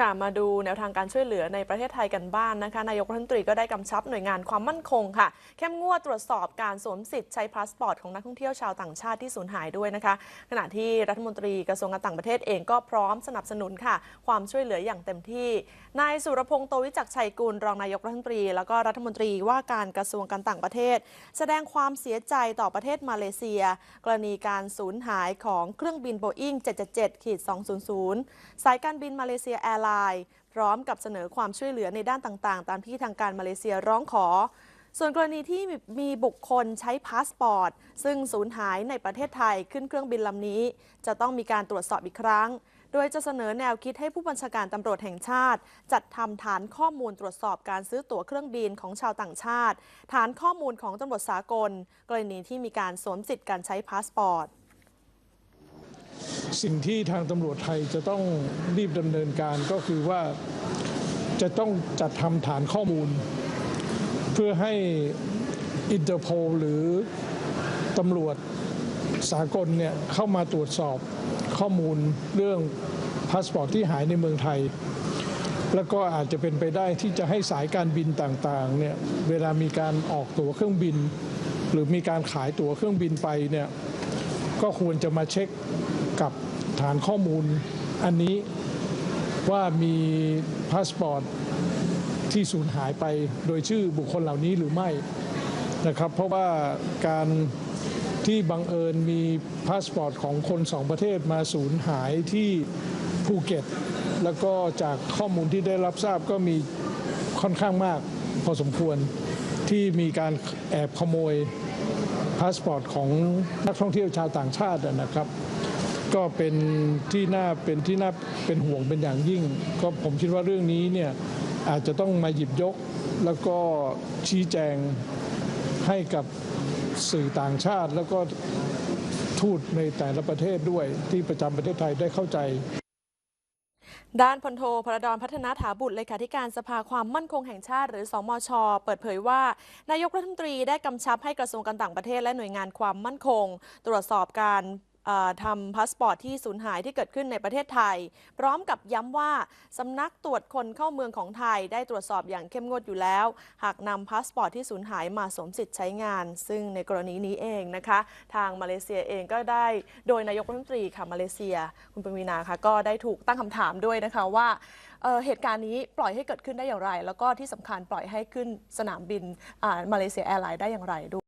ค่ะ มาดูแนวทางการช่วยเหลือในประเทศไทยกันบ้างนนะคะ นายกรัฐมนตรีก็ได้กำชับหน่วยงานความมั่นคงค่ะ เข้มงวดตรวจสอบการสวมสิทธิ์ใช้พาสปอร์ตของนักท่องเที่ยวชาวต่างชาติที่สูญหายด้วยนะคะ ขณะที่รัฐมนตรีกระทรวงการต่างประเทศเองก็พร้อมสนับสนุนค่ะ ความช่วยเหลืออย่างเต็มที่ นายสุรพงษ์โตวิจักชัยกุลรองนายกรัฐมนตรี แล้วก็รัฐมนตรีว่าการกระทรวงการต่างประเทศ แสดงความเสียใจต่อประเทศมาเลเซีย กรณีการสูญหายของเครื่องบินโบอิ้ง777-200สายการบินมาเลเซียแอร์ลน์พร้อมกับเสนอความช่วยเหลือในด้านต่างๆ ตามที่ทางการมาเลเซียร้องขอ ส่วนกรณีที่มีบุคคลใช้พาสปอร์ต ซึ่งสูญหายในประเทศไทยขึ้นเครื่องบินลำนี้ จะต้องมีการตรวจสอบอีกครั้ง โดยจะเสนอแนวคิดให้ผู้บัญชาการตำรวจแห่งชาติ จัดทำฐานข้อมูลตรวจสอบการซื้อตั๋วเครื่องบินของชาวต่างชาติ ฐานข้อมูลของตำรวจสากล กรณีที่มีการสวมสิทธิ์การใช้พาสปอร์ต สิ่งที่ทางตำรวจไทยจะต้องรีบดำเนินการก็คือว่าจะต้องจัดทำฐานข้อมูล เพื่อให้อินเตอร์โพลหรือตำรวจสากลเนี่ยเข้ามาตรวจสอบข้อมูลเรื่องพาสปอร์ตที่หายในเมืองไทย แล้วก็อาจจะเป็นไปได้ที่จะให้สายการบินต่างๆเนี่ยเวลามีการออกตั๋วเครื่องบิน หรือมีการขายตั๋วเครื่องบินไปเนี่ยก็ควรจะมาเช็ค กับฐานข้อมูลอันนี้ว่ามีพาสปอร์ตที่สูญหายไปโดยชื่อบุคคลเหล่านี้หรือไม่นะครับ เพราะว่าการที่บังเอิญมีพาสปอร์ตของคนสองประเทศมาสูญหายที่ภูเก็ต แล้วก็จากข้อมูลที่ได้รับทราบก็มีค่อนข้างมากพอสมควรที่มีการแอบขโมยพาสปอร์ตของนักท่องเที่ยวชาวต่างชาตินะครับ ก็เป็นที่น่าเป็นที่น่าเป็นห่วงเป็นอย่างยิ่ง ก็ผมคิดว่าเรื่องนี้เนี่ยอาจจะต้องมาหยิบยก แล้วก็ชี้แจงให้กับสื่อต่างชาติ แล้วก็ทูตในแต่ละประเทศด้วยที่ประจำประเทศไทยได้เข้าใจด้านพลโทพระดอนพัฒนาถาบุตรเลขาธิการสภาความมั่นคงแห่งชาติ หรือสมช เปิดเผยว่า นายกรัฐมนตรีได้กำชับให้กระทรวงการต่างประเทศและหน่วยงานความมั่นคง ตรวจสอบการ ทำพาสปอร์ตที่สูญหายที่เกิดขึ้นในประเทศไทย พร้อมกับย้ำว่าสำนักตรวจคนเข้าเมืองของไทยได้ตรวจสอบอย่างเข้มงวดอยู่แล้ว หากนำพาสปอร์ตที่สูญหายมาสวมสิทธิ์ใช้งาน ซึ่งในกรณีนี้เองนะคะ ทางมาเลเซียเองก็ได้โดยนายกรัฐมนตรีค่ะมาเลเซีย คุณปวีนาค่ะก็ได้ถูกตั้งคำถามด้วยนะคะว่าเเหตุการณ์นี้ปล่อยให้เกิดขึ้นได้อย่างไร แล้วก็ที่สำคัญปล่อยให้ขึ้นสนามบินมาเลเซียแอร์ไลน์ได้อย่างไรด้วย